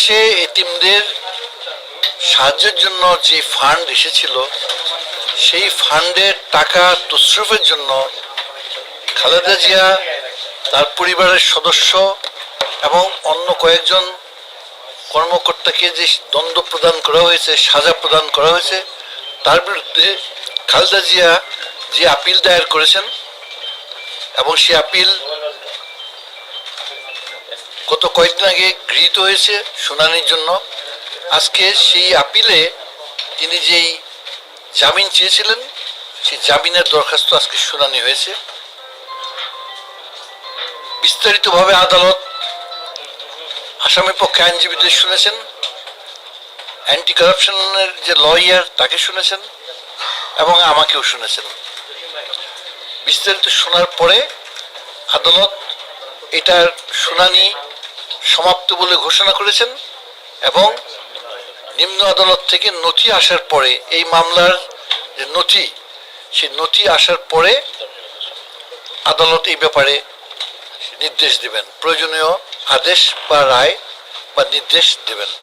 বাংলাদেশে এতিমদের সাহায্যের জন্য যে ফান্ড এসেছিল, সেই ফান্ডের টাকা তসরুফের জন্য খালেদা জিয়া, তার পরিবারের সদস্য এবং অন্য কয়েকজন কর্মকর্তাকে যে দণ্ড প্রদান করা হয়েছে, সাজা প্রদান করা হয়েছে, তার বিরুদ্ধে খালেদা জিয়া যে আপিল দায়ের করেছেন এবং সেই আপিল গত কয়েকদিন আগে গৃহীত হয়েছে শুনানির জন্য। আজকে সেই আপিলে তিনি যেই জামিন চেয়েছিলেন, সেই জামিনের দরখাস্ত আজকে শুনানি হয়েছে। বিস্তারিতভাবে আদালত আসামের পক্ষে আইনজীবীদের শুনেছেন অ্যান্টি কারাপশনের যে লয়ার তাকে শুনেছেন এবং আমাকেও শুনেছেন। বিস্তারিত শোনার পরে আদালত এটার শুনানি সমাপ্ত বলে ঘোষণা করেছেন এবং নিম্ন আদালত থেকে নথি আসার পরে এই মামলার যে নথি, সেই নথি আসার পরে আদালত এই ব্যাপারে নির্দেশ দেবেন। প্রয়োজনীয় আদেশ বা রায় বা নির্দেশ দেবেন।